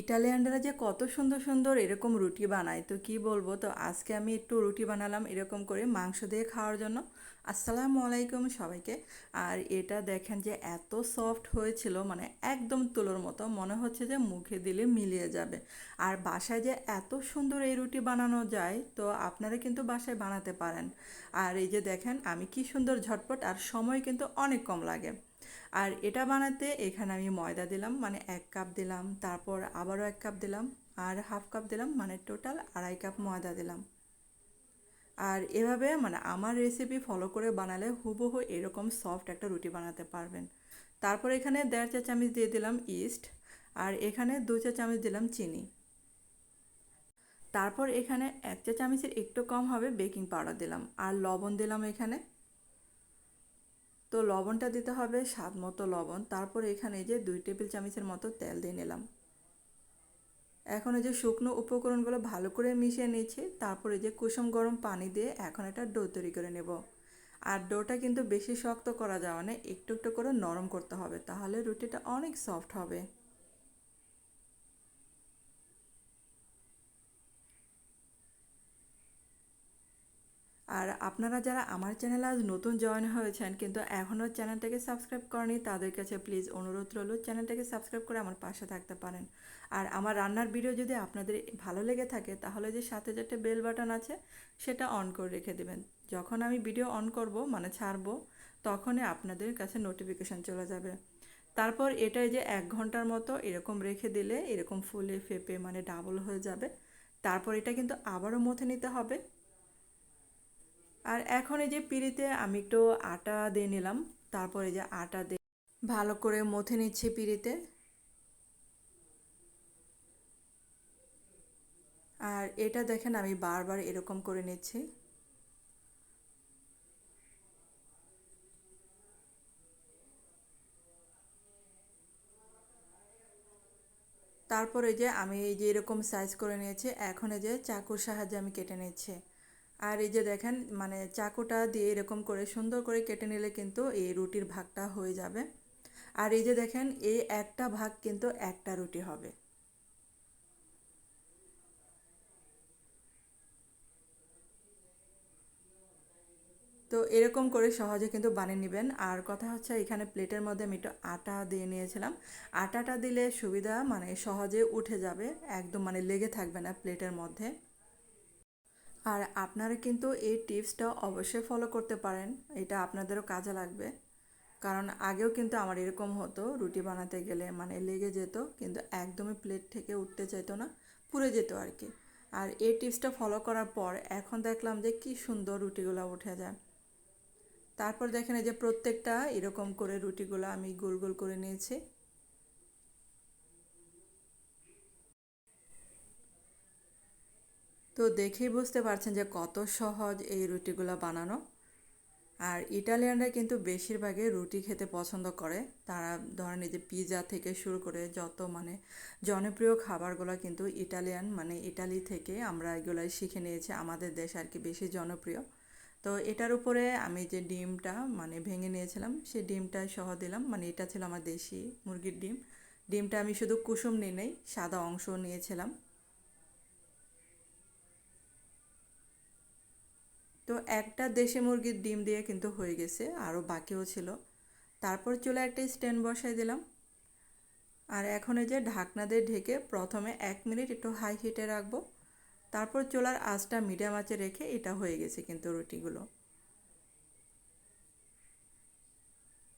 ইটালিয়ানরা যে কত সুন্দর সুন্দর এরকম রুটি বানায়, তো কি বলব? তো আজকে আমি একটু রুটি বানালাম এরকম করে মাংস দিয়ে খাওয়ার জন্য। আসসালামু আলাইকুম সবাইকে। আর এটা দেখেন যে এত সফট হয়েছিল মানে একদম তুলোর মতো, মনে হচ্ছে যে মুখে দিলে মিলিয়ে যাবে। আর বাসায় যে এত সুন্দর এই রুটি বানানো যায়, তো আপনারা কিন্তু বাসায় বানাতে পারেন। আর এই যে দেখেন আমি কি সুন্দর ঝটপট, আর সময় কিন্তু অনেক কম লাগে। আর এটা বানাতে এখানে আমি ময়দা দিলাম মানে এক কাপ দিলাম, তারপর আবারও এক কাপ দিলাম, আর হাফ কাপ দিলাম মানে টোটাল আড়াই কাপ ময়দা দিলাম। আর এভাবে মানে আমার রেসিপি ফলো করে বানালে হুবহু এরকম সফট একটা রুটি বানাতে পারবেন। তারপর এখানে দেড় চা চামচ দিয়ে দিলাম ইস্ট আর এখানে দু চা চামচ দিলাম চিনি। তারপর এখানে এক চা চামচের একটু কম হবে বেকিং পাউডার দিলাম, আর লবণ দিলাম এখানে। তো লবণটা দিতে হবে, স্বাদ মতো লবণ। তারপর এখানে যে দুই টেবিল চামচের মতো তেল দিয়ে নিলাম। এখন এই যে শুকনো উপকরণগুলো ভালো করে মিশিয়ে নিয়েছি তারপরে যে কুসুম গরম পানি দিয়ে এখন এটা ডো তৈরি করে নেব। আর ডোটা কিন্তু বেশি শক্ত করা যাওয়া না, একটু একটু করে নরম করতে হবে, তাহলে রুটিটা অনেক সফট হবে। আর আপনারা যারা আমার চ্যানেলে আজ নতুন জয়েন হয়েছেন কিন্তু এখনও চ্যানেলটাকে সাবস্ক্রাইব করেনি, তাদের কাছে প্লিজ অনুরোধ রইল চ্যানেলটাকে সাবস্ক্রাইব করে আমার পাশে থাকতে পারেন। আর আমার রান্নার ভিডিও যদি আপনাদের ভালো লেগে থাকে, তাহলে যে সাথে যেটা বেল বাটন আছে, সেটা অন করে রেখে দেবেন। যখন আমি ভিডিও অন করব মানে ছাড়বো, তখনই আপনাদের কাছে নোটিফিকেশান চলে যাবে। তারপর এটাই যে এক ঘণ্টার মতো এরকম রেখে দিলে, এরকম ফুলে ফেপে মানে ডাবল হয়ে যাবে। তারপর এটা কিন্তু আবারও মথে নিতে হবে। আর এখন এই যে পিড়িতে আমি একটু আটা দিয়ে নিলাম, তারপরে যে আটা দিয়ে ভালো করে মথে নিচ্ছি পিড়িতে। আর এটা দেখেন আমি বারবার এরকম করে নিচ্ছি। তারপরে যে আমি এই যে এরকম সাইজ করে নিয়েছি, এখন এই যে চাকুর সাহায্যে আমি কেটে নিচ্ছি। আর এই যে দেখেন মানে চাকুটা দিয়ে এরকম করে সুন্দর করে কেটে নিলে কিন্তু এই রুটির ভাগটা হয়ে যাবে। আর এই যে দেখেন, এই একটা ভাগ কিন্তু একটা রুটি হবে। তো এরকম করে সহজে কিন্তু বানিয়ে নেবেন। আর কথা হচ্ছে, এখানে প্লেটের মধ্যে আমি একটু আটা দিয়ে নিয়েছিলাম। আটাটা দিলে সুবিধা মানে সহজে উঠে যাবে, একদম মানে লেগে থাকবে না প্লেটের মধ্যে। আর আপনারা কিন্তু এই টিপসটা অবশ্যই ফলো করতে পারেন, এটা আপনাদেরও কাজে লাগবে। কারণ আগেও কিন্তু আমার এরকম হতো, রুটি বানাতে গেলে মানে লেগে যেত, কিন্তু একদমই প্লেট থেকে উঠতে চাইতো না, পুড়ে যেত আর কি। আর এই টিপসটা ফলো করার পর এখন দেখলাম যে কি সুন্দর রুটিগুলো উঠে যায়। তারপর দেখেন এই যে প্রত্যেকটা এরকম করে রুটিগুলো আমি গোল গোল করে নিয়েছি। তো দেখেই বুঝতে পারছেন যে কত সহজ এই রুটিগুলো বানানো। আর ইটালিয়ানরা কিন্তু বেশিরভাগই রুটি খেতে পছন্দ করে। তারা ধরেন এই যে পিৎজা থেকে শুরু করে যত মানে জনপ্রিয় খাবারগুলো কিন্তু ইটালিয়ান মানে ইটালি থেকে আমরা এগুলাই শিখে নিয়েছি। আমাদের দেশ আর কি বেশি জনপ্রিয়। তো এটার উপরে আমি যে ডিমটা মানে ভেঙে নিয়েছিলাম, সেই ডিমটা সহ দিলাম। মানে এটা ছিল আমার দেশি মুরগির ডিম। ডিমটা আমি শুধু কুসুম নিয়ে নেই, সাদা অংশ নিয়েছিলাম। তো একটা দেশি মুরগির ডিম দিয়ে কিন্তু হয়ে গেছে, আরও বাকিও ছিল। তারপর চলে একটা স্ট্যান্ড বসাই দিলাম। আর এখন এই যে ঢাকনা দিয়ে ঢেকে প্রথমে এক মিনিট একটু হাই হিটে রাখব। তারপর চোলার আঁচটা মিডিয়াম আঁচে রেখে এটা হয়ে গেছে কিন্তু রুটিগুলো।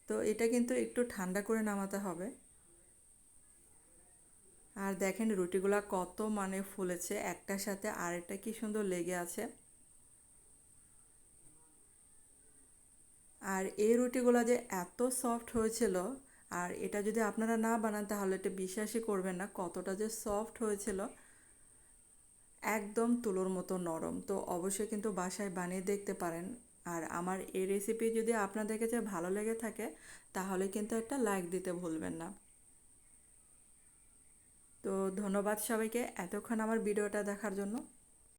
তো এটা কিন্তু একটু ঠান্ডা করে নামাতে হবে। আর দেখেন রুটিগুলা কত মানে ফুলেছে, একটার সাথে আরেকটা কি সুন্দর লেগে আছে। আর এই রুটিগুলো যে এত সফট হয়েছিল, আর এটা যদি আপনারা না বানান তাহলে এটা বিশ্বাসই করবেন না, কতটা যে সফট হয়েছিল। একদম তুলোর মতো নরম, তো অবশ্যই কিন্তু বাসায় বানিয়ে দেখতে পারেন। আর আমার এই রেসিপি যদি আপনাদের কাছে ভালো লেগে থাকে, তাহলে কিন্তু একটা লাইক দিতে ভুলবেন না। তো ধন্যবাদ সবাইকে এতক্ষণ আমার ভিডিওটা দেখার জন্য।